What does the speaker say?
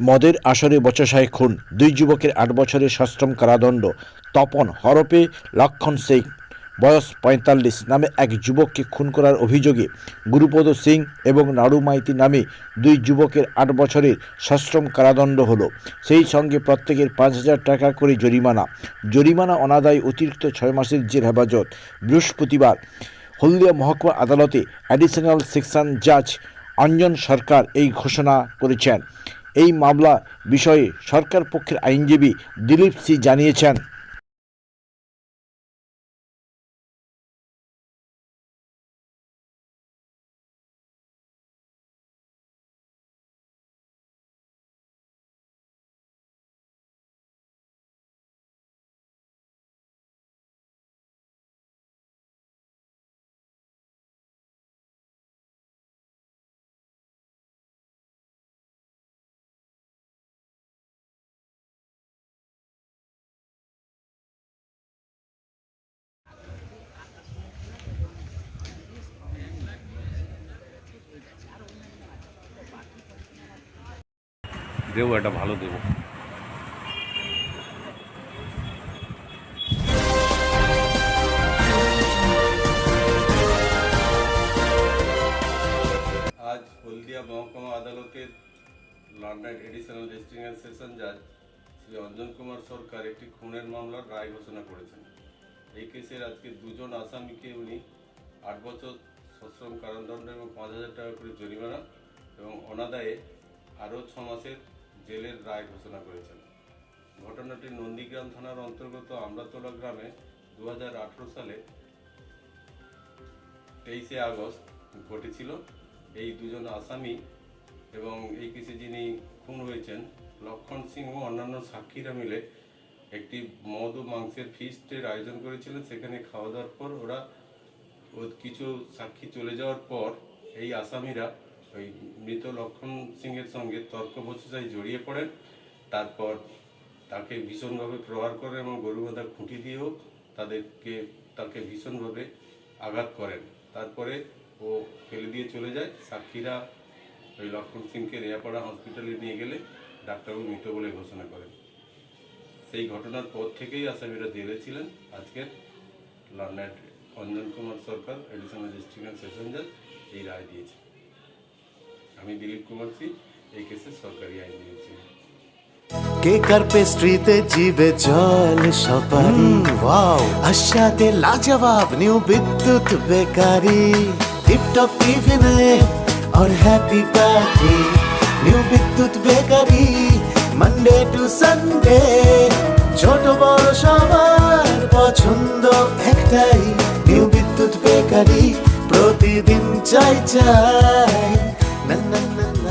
মদের আসরে বচসায় খুন। দুই যুবকের আট বছরের সশ্রম কারাদণ্ড। তপন হরপে লক্ষণ সিং, বয়স পঁয়তাল্লিশ নামে এক যুবককে খুন করার অভিযোগে গুরুপদ সিং এবং নাড়ু মাইতি নামে দুই যুবকের আট বছরের সশ্রম কারাদণ্ড হলো। সেই সঙ্গে প্রত্যেকের পাঁচ হাজার টাকা করে জরিমানা। জরিমানা অনাদায় অতিরিক্ত ছয় মাসের জেল হেফাজত। বৃহস্পতিবার হলদিয়া মহকুমা আদালতে অ্যাডিশনাল সেকশন জাজ অঞ্জন সরকার এই ঘোষণা করেছেন। এই মামলা বিষয়ে সরকার পক্ষের আইনজীবী দিলীপ সি জানিয়েছেন। দেবো একটা ভালো দেবো। আজ হলদিয়া মহকুমা আদালতের লন্ডন এডিশনাল ডিস্ট্রিক্ট সেশন জাজ শ্রী অঞ্জন কুমার সরকার একটি খুনের মামলার রায় ঘোষণা করেছেন। এই কেসের আজকে দুজন আসামিকে উনি আট বছর সশ্রম কারাদণ্ড এবং পাঁচ হাজার টাকা করে জরিমানা এবং অনাদায়ে আরও ছ মাসের জেলের রায় ঘোষণা করেছেন। ঘটনাটি নন্দীগ্রাম থানার অন্তর্গত আমরাতলা গ্রামে দু হাজার আঠারো সালে তেইশে আগস্ট ঘটেছিল। এই দুজন আসামি এবং এই কেসে যিনি খুন হয়েছেন, লক্ষণ সিং ও অন্যান্য সাক্ষীরা মিলে একটি মদ ও মাংসের ফিস্টের আয়োজন করেছিলেন। সেখানে খাওয়া দাওয়ার পর ওরা কিছু সাক্ষী চলে যাওয়ার পর এই আসামিরা ওই মৃত লক্ষণ সিংয়ের সঙ্গে তর্ক বচসায় জড়িয়ে পড়েন। তারপর তাকে ভীষণভাবে প্রহার করেন এবং গরুবাঁধা খুঁটি দিয়েও তাদেরকে, তাকে ভীষণভাবে আঘাত করেন। তারপরে ও ফেলে দিয়ে চলে যায়। সাক্ষীরা ওই লক্ষণ সিংকে রেয়াপাড়া হসপিটালে নিয়ে গেলে ডাক্তারবাবু মৃত বলে ঘোষণা করেন। সেই ঘটনার পর থেকেই আসামিরা জেলে ছিলেন। আজকের London Anjan Kumar Sarkar, additional district session জাজ, এই রায় দিয়েছে আমি দিলীপ কুমার সিং এই কেসের সরকারি আইনজীবী ছিলাম কেকার পেস্ট্রিতে জিবে জল সপারি ওয়াও আশাতে লাজবাব নিউ বিদ্যুৎ বেকারি টিপটপ টিফিনে और happy party new Bidyut bakery Monday to Sunday ছোট বড় সবার পছন্দ একটাই নিউ বিদ্যুৎ বেকারি প্রতিদিন চাই চাই na na na na.